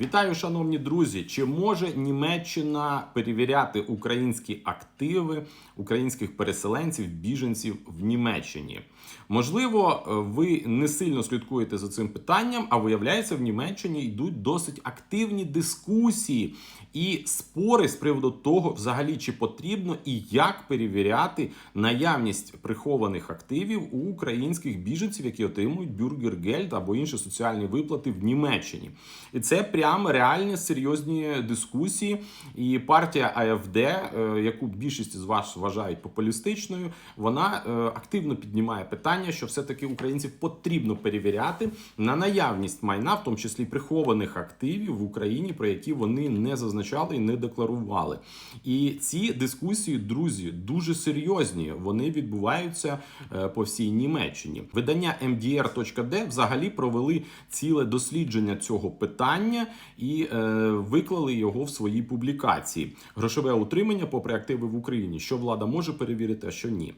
Вітаю, шановні друзі! Чи може Німеччина перевіряти українські активи українських переселенців, біженців в Німеччині? Можливо, ви не сильно слідкуєте за цим питанням, а виявляється, в Німеччині йдуть досить активні дискусії і спори з приводу того, взагалі чи потрібно і як перевіряти наявність прихованих активів у українських біженців, які отримують бюргергельд або інші соціальні виплати в Німеччині. І це прямо реальні серйозні дискусії. І партія АФД, е, яку більшість з вас вважають популістичною, вона е, активно піднімає питання, що все-таки українців потрібно перевіряти на наявність майна, в тому числі прихованих активів в Україні, про які вони не зазначали і не декларували. І ці дискусії, друзі, дуже серйозні. Вони відбуваються е, по всій Німеччині. Видання MDR.D взагалі провели ціле дослідження цього питання і е, виклали його в своїй публікації. Грошове утримання попри активи в Україні, що влада може перевірити, а що ні.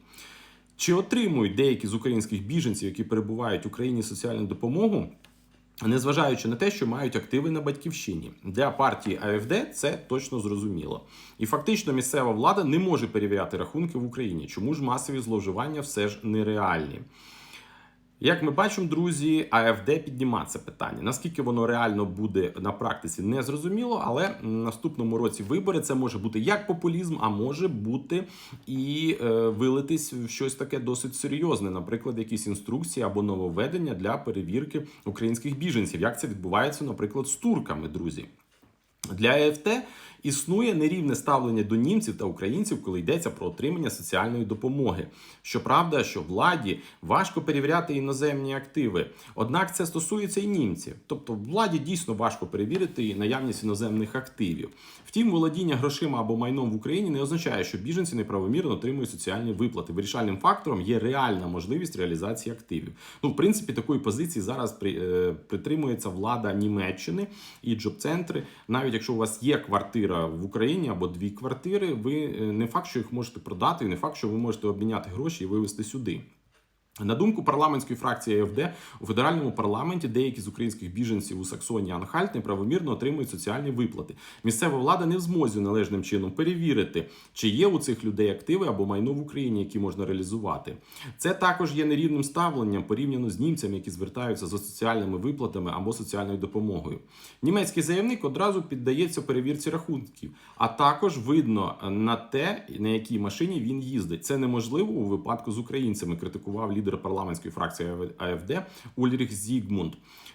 Чи отримують деякі з українських біженців, які перебувають в Україні соціальну допомогу? Незважаючи на те, що мають активи на батьківщині для партії АФД, це точно зрозуміло. І фактично місцева влада не може перевіряти рахунки в Україні. Чому ж масові зловживання все ж нереальні? Як ми бачимо, друзі, АФД піднімає це питання. Наскільки воно реально буде на практиці, не зрозуміло, але в наступному році вибори це може бути як популізм, а може бути і е, вилитись в щось таке досить серйозне, наприклад, якісь інструкції або нововведення для перевірки українських біженців. Як це відбувається, наприклад, з турками, друзі. Для АФТ існує нерівне ставлення до німців та українців, коли йдеться про отримання соціальної допомоги. Щоправда, що владі важко перевіряти іноземні активи. Однак це стосується і німців. Тобто владі дійсно важко перевірити наявність іноземних активів. Втім, володіння грошима або майном в Україні не означає, що біженці неправомірно отримують соціальні виплати. Вирішальним фактором є реальна можливість реалізації активів. Ну, в принципі, такої позиції зараз при, е, притримується влада Німеччини і джоб-центри. Навіть якщо у вас є квартира в Україні або дві квартири, ви е, не факт, що їх можете продати, не факт, що ви можете обміняти гроші і вивезти сюди. На думку парламентської фракції АФД, у федеральному парламенті деякі з українських біженців у Саксонії Анхальт неправомірно отримують соціальні виплати. Місцева влада не в змозі належним чином перевірити, чи є у цих людей активи або майно в Україні, які можна реалізувати. Це також є нерівним ставленням порівняно з німцями, які звертаються за соціальними виплатами або соціальною допомогою. Німецький заявник одразу піддається перевірці рахунків, а також видно на те, на якій машині він їздить. Це неможливо у випадку з українцями. Критикував лідер лідер парламентської фракції АФД Ульріх Зігмунд.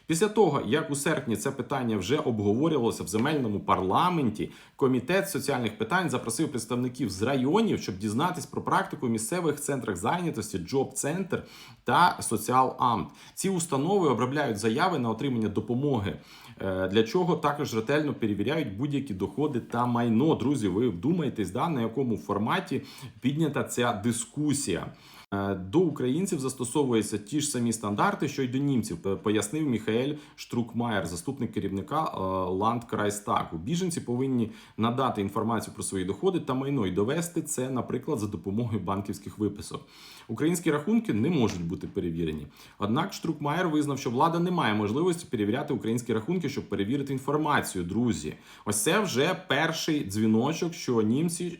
Після того, як у серпні це питання вже обговорювалося в земельному парламенті, комітет соціальних питань запросив представників з районів, щоб дізнатись про практику в місцевих центрах зайнятості, Джоб Центр та Соціал Амт. Ці установи обробляють заяви на отримання допомоги. е, Для чого також ретельно перевіряють будь-які доходи та майно. Друзі, ви вдумаєтесь, да, на якому форматі піднята ця дискусія. Е, До українців застосовуються ті ж самі стандарти, що й до німців, пояснив Міхаель Штрукмаєр, заступник керівника е, Ландкрайстагу. Біженці повинні надати інформацію про свої доходи та майно і довести це, наприклад, за допомогою банківських виписок. Українські рахунки не можуть бути перевірені. Однак Штрукмаєр визнав, що влада не має можливості перевіряти українські рахунки, щоб перевірити інформацію. Друзі, ось це вже перший дзвіночок, що німці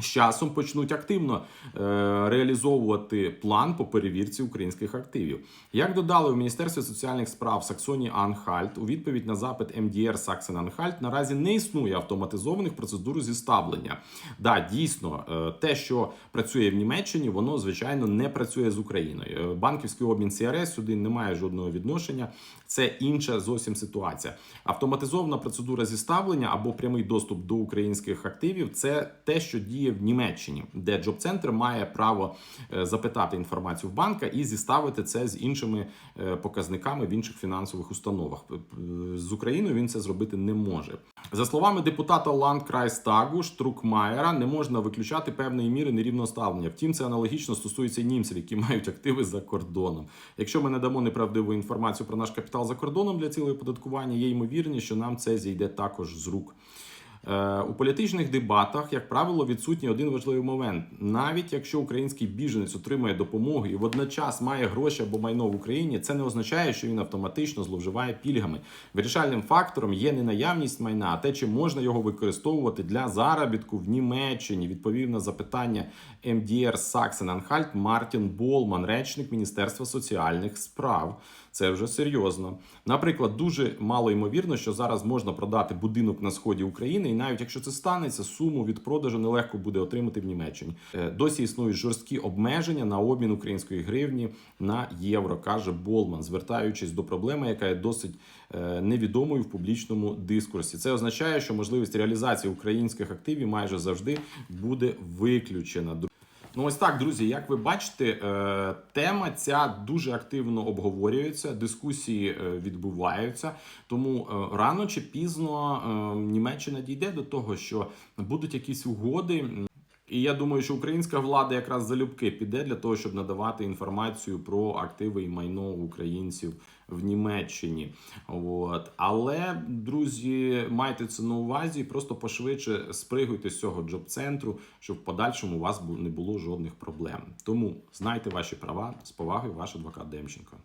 з часом почнуть активно е, реалізовувати план по перевірці українських активів. Як додали у Міністерстві соціальних справ Саксонії Анхальт, у відповідь на запит МДР Саксен Анхальт наразі не існує автоматизованих процедур зіставлення. Да, дійсно, е, те, що працює в Німеччині, воно звичайно не працює з Україною. Е, Банківський обмін CRS сюди не має жодного відношення. Це інша зовсім ситуація. Автоматизована процедура зіставлення або прямий доступ до українських активів це те, що діє в Німеччині, де Джоб Центр має право е, запитати інформацію в банка і зіставити це з іншими е, показниками в інших фінансових установах. П- З Україною він це зробити не може. За словами депутата Ландкрайстагу Штрукмаєра, не можна виключати певної міри нерівного ставлення. Втім, це аналогічно стосується німців, які мають активи за кордоном. Якщо ми не дамо неправдиву інформацію про наш капітал за кордоном для цілої оподаткування, є ймовірність, що нам це зійде також з рук. Е, У політичних дебатах, як правило, відсутній один важливий момент. Навіть якщо український біженець отримує допомогу і водночас має гроші або майно в Україні, це не означає, що він автоматично зловживає пільгами. Вирішальним фактором є не наявність майна, а те, чи можна його використовувати для заробітку в Німеччині. Відповів на запитання МДР Саксен-Анхальт Мартін Болман, речник Міністерства соціальних справ. Це вже серйозно. Наприклад, дуже мало ймовірно, що зараз можна продати будинок на сході України, і навіть якщо це станеться, суму від продажу нелегко буде отримати в Німеччині. Е, Досі існують жорсткі обмеження на обмін української гривні на євро, каже Болман, звертаючись до проблеми, яка є досить е, невідомою в публічному дискурсі. Це означає, що можливість реалізації українських активів майже завжди буде виключена. Ну, ось так, друзі. Як ви бачите, е, тема ця дуже активно обговорюється, дискусії е, відбуваються. Тому е, рано чи пізно Німеччина дійде до того, що будуть якісь угоди. І я думаю, що українська влада якраз залюбки піде для того, щоб надавати інформацію про активи і майно українців в Німеччині. От. Але, друзі, майте це на увазі, і просто пошвидше спригуйте з цього джоб-центру, щоб в подальшому у вас не було жодних проблем. Тому знайте ваші права з повагою, ваш адвокат Демченко.